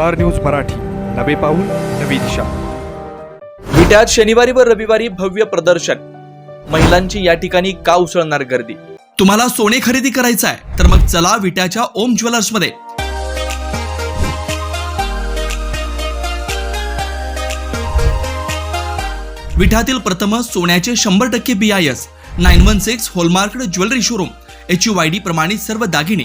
Star news Marathi. नवे पाऊल नवी दिशा. विट्यात शनिवारी व रविवारी भव्य प्रदर्शन. महिलांची या ठिकाणी का उसळणार गर्दी? तुम्हाला सोने खरेदी करायचं आहे तर मग चला विट्याच्या ओम ज्वेलर्समध्ये विट्यातील प्रथम सोन्याचे शंभर टक्के B I S nine one six hallmark jewellery showroom H U Y D प्रमाणित सर्व दागिने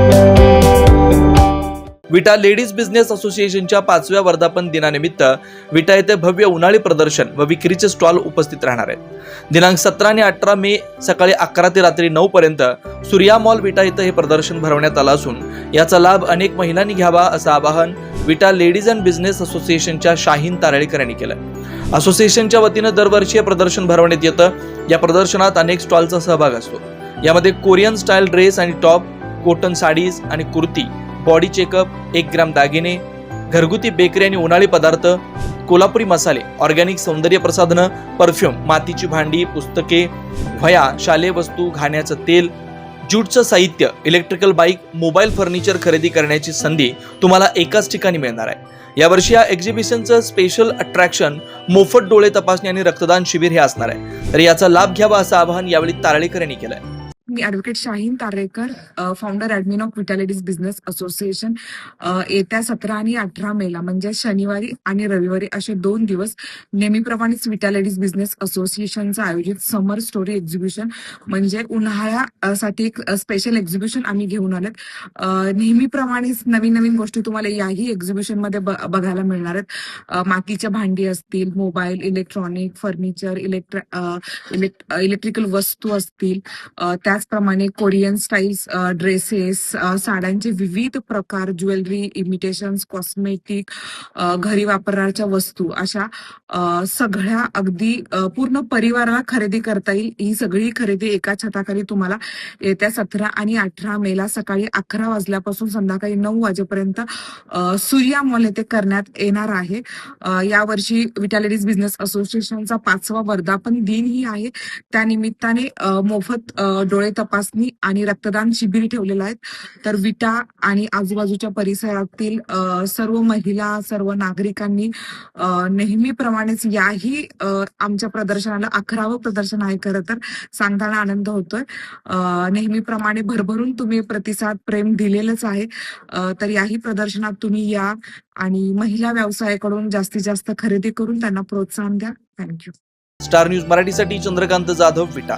विटा लेडीज बिझनेस असोसिएशनच्या पाचव्या वर्धापन दिनानिमित्त विटा येथे भव्य उन्हाळी प्रदर्शन व विक्रीचे स्टॉल उपस्थित राहणार आहेत. दिनांक सतरा आणि अठरा मे सकाळी अकरा ते रात्री नऊ पर्यंत सूर्या मॉल विटा इथं हे प्रदर्शन भरवण्यात आलं असून याचा लाभ अनेक महिलांनी घ्यावा असं आवाहन विटा लेडीज अँड बिझनेस असोसिएशनच्या शाहीन तारळीकर यांनी केलं असोसिएशनच्या वतीनं दरवर्षी हे प्रदर्शन भरवण्यात येतं. या प्रदर्शनात अनेक स्टॉलचा सहभाग असतो. यामध्ये कोरियन स्टाईल ड्रेस आणि टॉप कॉटन साडीज आणि कुर्ती बॉडी चेकअप एक ग्राम दागिने घरगुती बेकरी आणि उन्हाळी पदार्थ कोल्हापुरी मसाले ऑर्गॅनिक सौंदर्य प्रसाधनं परफ्यूम मातीची भांडी पुस्तके वया शालेय वस्तू घाण्याचं तेल ज्यूटचं साहित्य इलेक्ट्रिकल बाईक मोबाईल फर्निचर खरेदी करण्याची संधी तुम्हाला एकाच ठिकाणी मिळणार आहे. यावर्षी या एक्झिबिशनचं स्पेशल अट्रॅक्शन मोफत डोळे तपासणी आणि रक्तदान शिबिर हे असणार आहे. तर याचा लाभ घ्यावा असं आवाहन यावेळी तारळेकर यांनी आहे मी advocate Shaheen Tarekar founder admin of Vitalities business association येत्या सतरा आणि अठरा मेला म्हणजे शनिवारी आणि रविवारी असे दोन दिवस नेहमीप्रमाणेच विटॅलिटीज बिझनेस असोसिएशनचं आयोजित समर स्टोरी एक्झिबिशन म्हणजे उन्हाळ्यासाठी एक स्पेशल एक्झिबिशन आम्ही घेऊन आलेत. नेहमीप्रमाणेच नवीन नवीन गोष्टी तुम्हाला याही एक्झिबिशनमध्ये ब- बघायला मिळणार आहेत. मातीच्या भांडी असतील मोबाईल इलेक्ट्रॉनिक फर्निचर इलेक्ट्र इलेक्ट्रिकल वस्तू असतील त्या त्याचप्रमाणे कोरियन स्टाईल्स ड्रेसेस साड्यांचे विविध प्रकार ज्वेलरी इमिटेशन्स कॉस्मेटिक घरी वापरण्याच्या वस्तू अशा सगळ्या अगदी पूर्ण परिवाराला खरेदी करता येईल. ही सगळी खरेदी एका छताखाली तुम्हाला येत्या सतरा आणि अठरा मेला सकाळी अकरा वाजल्यापासून संध्याकाळी नऊ वाजेपर्यंत सूर्या मॉल येथे करण्यात येणार आहे. अ, विटा विटॅलिटीज बिझनेस असोसिएशनचा पाचवा वर्धापन दिन ही आहे. त्या निमित्ताने मोफत डोळे तपासणी आणि रक्तदान शिबिर ठेवलेलं आहे तर विटा आणि आजूबाजूच्या परिसरातील सर्व महिला सर्व नागरिकांनी नेहमीप्रमाणेच याही आमच्या प्रदर्शनाला अकरावं प्रदर्शन आहे खरं तर. सांगताना आनंद होतोय. नेहमीप्रमाणे भरभरून तुम्ही प्रतिसाद प्रेम दिलेलंच आहे. तर याही प्रदर्शनात तुम्ही या आणि महिला व्यवसायाकडून जास्तीत जास्त खरेदी करून त्यांना प्रोत्साहन द्या. थँक्यू स्टार न्यूज मराठीसाठी चंद्रकांत जाधव विटा.